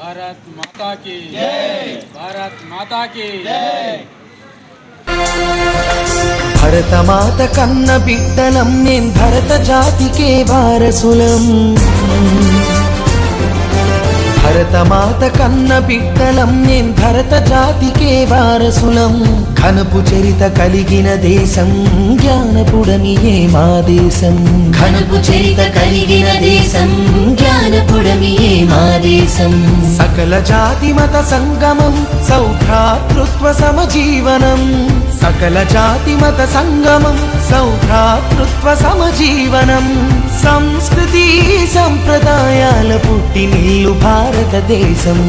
భారత్ మాతా की। భారత్ మాతా భరతమాత కన్న బిడ్డలం మేం భరత జాతికే వారసులం భరతమాత కన్న బిడ్డలం మేం భరత జాతికే వారసులం. ఘనపు చరిత కలిగిన దేశం జ్ఞానపుడమియే మా దేశం. ఘనపు చరిత కలిగిన దేశం జ్ఞానపుడమియే మా దేశం. సకల జాతి మత సంగమం సౌభ్రాతృత్వ సమజీవనం. సకల జాతి మత సంగమం సౌభ్రాతృత్వ సమజీవనం సంస్కృతి సంప్రదాయాల పుట్టినిల్లు భారతదేశం.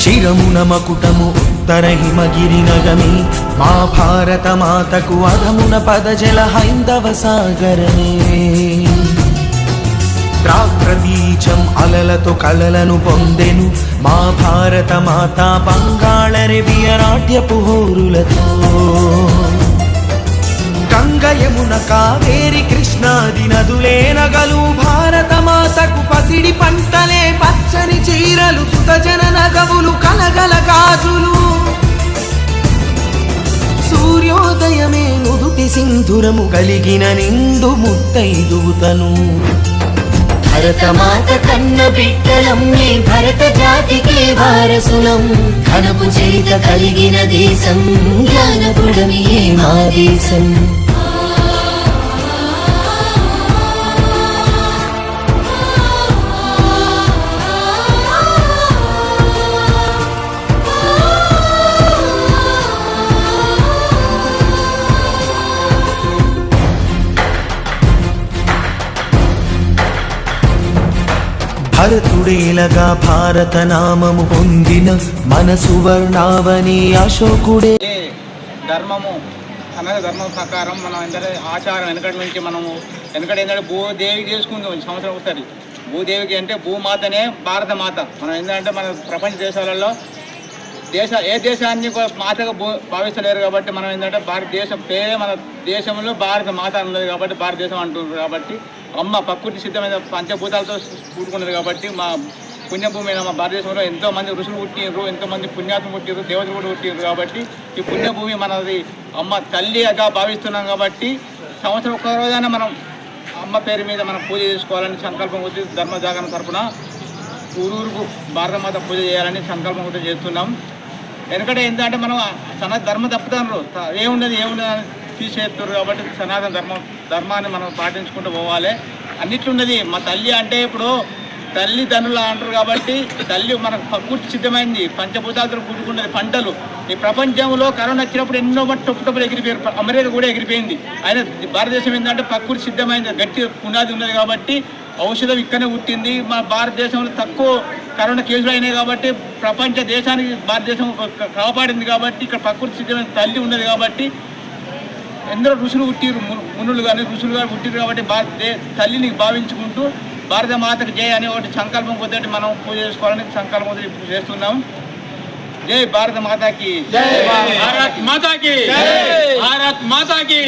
శిరమున మకుటము ఉత్తర హిమగిరి నగమి మా భారత మాతకు అధమున పదజల హైందవ సాగరమే. ప్రాగ్రతీచం అలలతో కలలను పొందెను. మా భారత మాతా బంగాళరి నాట్యపు హోరులతో గంగయమున కావేరి కృష్ణాది నదులే నగలు. భారత మాతకు పసిడి పంటలే పచ్చని చీరలు సుతజన నగవులు కలగల గాజులు. సూర్యోదయమే నుదుటి సింధురము కలిగిన నిండు ముత్తైదుతను భరతమాత కన్న బిడ్డలం మీ భరత జాతికి వారసులం. ఘనపు చేత కలిగిన దేశం జ్ఞానపుడమియే మా దేశం. భరతుడేలగా భారత నామము పొందిన మన సువర్ణావని అశోకుడే. ధర్మము అనేది ధర్మం ప్రకారం మనం ఏంటంటే ఆచారం వెనకటి నుంచి మనము వెనకటి ఏంటంటే భూదేవికి చేసుకుందాం సంవత్సరం ఒకసారి. భూదేవికి అంటే భూమాతనే భారత మాత మనం ఏంటంటే మన ప్రపంచ దేశాలలో దేశ ఏ దేశాన్ని కూడా మాతగా భావిస్తలేరు కాబట్టి మనం ఏంటంటే భారతదేశం పేరే మన దేశంలో భారత మాత ఉన్నది కాబట్టి భారతదేశం అంటున్నారు కాబట్టి అమ్మ ప్రకృతి సిద్ధమైన పంచభూతాలతో కూడుకున్నది కాబట్టి మా పుణ్యభూమి మా భారతదేశంలో ఎంతో మంది ఋషులు పుట్టినారు ఎంతో మంది పుణ్యాత్మ పుట్టినారు దేవతలు కూడా పుట్టినారు కాబట్టి ఈ పుణ్యభూమి మనది అమ్మ తల్లిగా భావిస్తున్నాం కాబట్టి సంవత్సరం ఒక్క రోజైనా మనం అమ్మ పేరు మీద మనం పూజ చేసుకోవాలని సంకల్పం వచ్చి ధర్మ జాగరణ తరఫున ఊరూరుకు భారతమాత పూజ చేయాలని సంకల్పం కూడా చేస్తున్నాం. ఎందుకంటే ఏంటంటే మనం సనాతన ధర్మ తప్పుతాను ఏమున్నది ఏమున్నది అని తీసేస్తారు కాబట్టి సనాతన ధర్మం ధర్మాన్ని మనం పాటించుకుంటూ పోవాలి. అన్నిట్లో ఉన్నది మా తల్లి అంటే ఇప్పుడు తల్లిదండ్రులు అంటారు కాబట్టి తల్లి మనకు ప్రకృతి సిద్ధమైంది. పంచభూతాలతో కూడుకున్నది పంటలు. ఈ ప్రపంచంలో కరోనా వచ్చినప్పుడు ఎన్నో మట్టి టొప్పుటప్పులు ఎగిరిపోయారు. అమెరికా కూడా ఎగిరిపోయింది. అయినా భారతదేశం ఏంటంటే ప్రకృతి సిద్ధమైంది. గట్టి పునాది ఉన్నది కాబట్టి ఔషధం ఇక్కడనే పుట్టింది. మా భారతదేశంలో తక్కువ కరోనా కేసులు అయినాయి కాబట్టి ప్రపంచ దేశానికి భారతదేశం కాపాడింది కాబట్టి ఇక్కడ ప్రకృతి సిద్ధమైన తల్లి ఉన్నది కాబట్టి ఎందరో ఋషులు పుట్టిరు మునులు కానీ ఋషులు కానీ పుట్టిరు కాబట్టి భారత తల్లిని భావించుకుంటూ భారత మాతకు జయ అనే ఒకటి సంకల్పం కొద్ది మనం పూజ చేసుకోవాలని సంకల్పం కొద్ది ఇప్పుడు చేస్తున్నాం. జై భారత మాతాకి. భారత్ మాతాకి. భారత్ మాతాకి.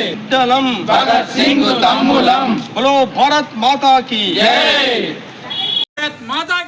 విఠలం. భగత్ సింగ్ తమ్ములం. బలో భారత్ మాతా की భారత్ మాతాకి.